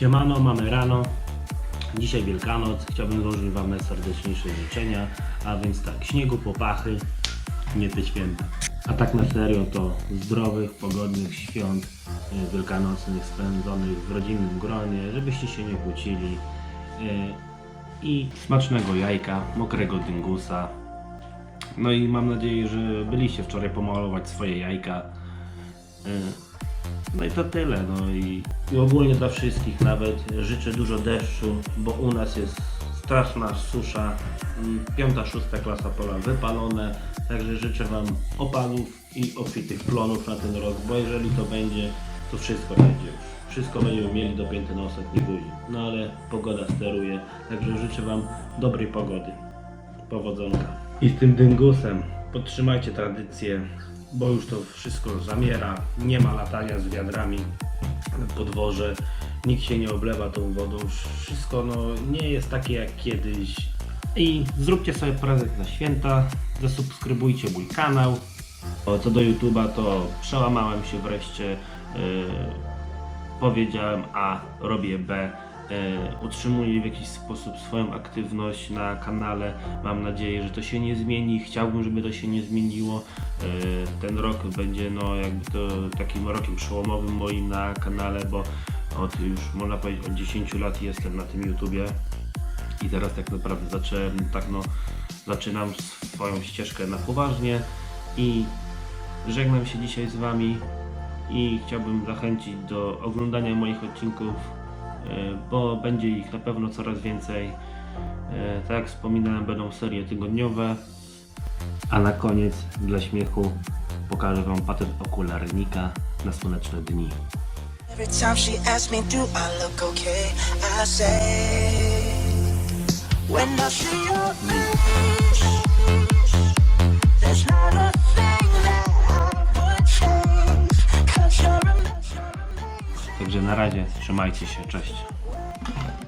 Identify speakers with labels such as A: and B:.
A: Siemano, mamy rano. Dzisiaj Wielkanoc. Chciałbym złożyć Wam najserdeczniejsze życzenia. A więc tak, śniegu, popachy, nie te święta. A tak na serio to zdrowych, pogodnych świąt e, wielkanocnych spędzonych w rodzinnym gronie, żebyście się nie kłócili. e, I smacznego jajka, mokrego dyngusa. No i mam nadzieję, że byliście wczoraj pomalować swoje jajka. No i to tyle. No i, i ogólnie dla wszystkich nawet życzę dużo deszczu, bo u nas jest straszna susza. Piąta, szósta klasa pola wypalone. Także życzę Wam opadów i obfitych plonów na ten rok, bo jeżeli to będzie, to wszystko będzie już. Wszystko będziemy mieli dopięte na ostatni guzik. No ale pogoda steruje, także życzę Wam dobrej pogody. Powodzonka. I z tym dyngusem podtrzymajcie tradycję, bo już to wszystko zamiera. Nie ma latania z wiadrami na podworze. Nikt się nie oblewa tą wodą. Wszystko no, nie jest takie jak kiedyś. I zróbcie sobie prezent na święta. Zasubskrybujcie mój kanał. Co do YouTube'a, to przełamałem się wreszcie. Yy, powiedziałem A, robię B. E, utrzymuję w jakiś sposób swoją aktywność na kanale. Mam nadzieję, że to się nie zmieni. Chciałbym, żeby to się nie zmieniło. E, ten rok będzie no, jakby to takim rokiem przełomowym moim na kanale, bo od już można powiedzieć od 10 lat jestem na tym YouTubie i teraz tak naprawdę zacząłem, tak no, zaczynam swoją ścieżkę na poważnie i żegnam się dzisiaj z Wami i chciałbym zachęcić do oglądania moich odcinków, bo będzie ich na pewno coraz więcej. E, Tak jak wspominałem, będą serie tygodniowe, a na koniec dla śmiechu pokażę Wam patent okularnika na słoneczne dni.
B: I say, when I see your face,
A: Także na razie, trzymajcie się, cześć.